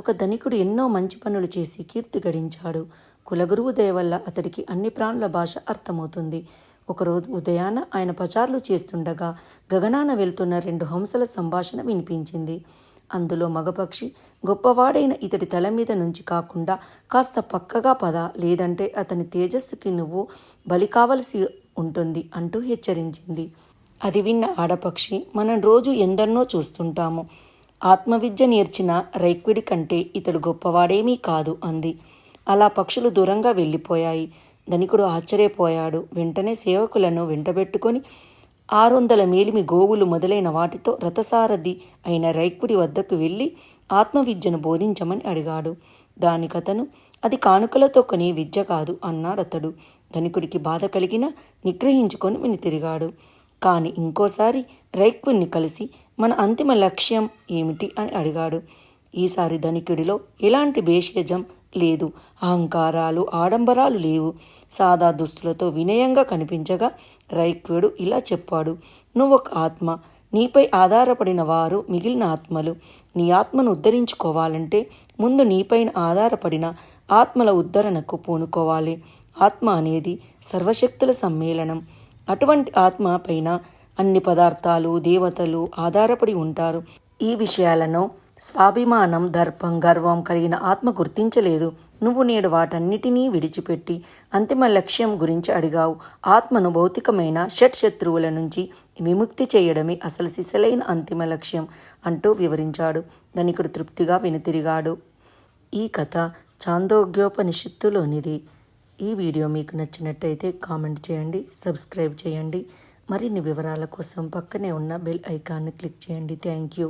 ఒక ధనికుడు ఎన్నో మంచి పనులు చేసి కీర్తి గడించాడు. కులగురువు దయ వల్ల అతడికి అన్ని ప్రాణుల భాష అర్థమవుతుంది. ఒకరోజు ఉదయాన ఆయన పచార్లు చేస్తుండగా గగనాన వెళ్తున్న రెండు హంసల సంభాషణ వినిపించింది. అందులో మగపక్షి గొప్పవాడైన ఇతడి తల మీద నుంచి కాకుండా కాస్త పక్కగా పద లేదంటే అతని తేజస్సుకి నువ్వు బలి కావలసి ఉంటుంది అంటూ హెచ్చరించింది. అది విన్న ఆడపక్షి మనం రోజు ఎందరినో చూస్తుంటాము. ఆత్మవిద్య నేర్చిన రైక్విడి కంటే ఇతడు గొప్పవాడేమీ కాదు అంది. అలా పక్షులు దూరంగా వెళ్ళిపోయాయి. ధనికుడు ఆశ్చర్యపోయాడు. వెంటనే సేవకులను వెంటబెట్టుకొని ఆరు వందల మేలిమి గోవులు మొదలైన వాటితో రథసారథి అయిన రైకుడి వద్దకు వెళ్ళి ఆత్మవిద్యను బోధించమని అడిగాడు. దానికతను అది కానుకలతో కొని విద్య కాదు అన్నాడతడు. ధనికుడికి బాధ కలిగిన నిగ్రహించుకొని వినితిరిగాడు కాని ఇంకోసారి రైక్విన్ని కలిసి మన అంతిమ లక్ష్యం ఏమిటి అని అడిగాడు. ఈసారి ధనికుడిలో ఎలాంటి భేషజం లేదు. అహంకారాలు ఆడంబరాలు లేవు. సాదా దుస్తులతో వినయంగా కనిపించగా రైక్యుడు ఇలా చెప్పాడు. నువ్వొక ఆత్మ. నీపై ఆధారపడిన వారు మిగిలిన ఆత్మలు. నీ ఆత్మను ఉద్ధరించుకోవాలంటే ముందు నీపైన ఆధారపడిన ఆత్మల ఉద్ధరణకు పూనుకోవాలి. ఆత్మ అనేది సర్వశక్తుల సమ్మేళనం. అటువంటి ఆత్మ పైన అన్ని పదార్థాలు దేవతలు ఆధారపడి ఉంటారు. ఈ విషయాలను స్వాభిమానం దర్పం గర్వం కలిగిన ఆత్మ గుర్తించలేదు. నువ్వు నేడు వాటన్నిటినీ విడిచిపెట్టి అంతిమ లక్ష్యం గురించి అడిగావు. ఆత్మను భౌతికమైన షట్ శత్రువుల నుంచి విముక్తి చేయడమే అసలు సిసలైన అంతిమ లక్ష్యం అంటూ వివరించాడు. ధనికుడు తృప్తిగా వెనుతిరిగాడు ఈ కథ చాందోగ్యోపనిషత్తులోనిది. ఈ వీడియో మీకు నచ్చినట్టయితే కామెంట్ చేయండి సబ్స్క్రైబ్ చేయండి. మరిన్ని వివరాల కోసం పక్కనే ఉన్న బెల్ ఐకాన్ని క్లిక్ చేయండి. Thank you.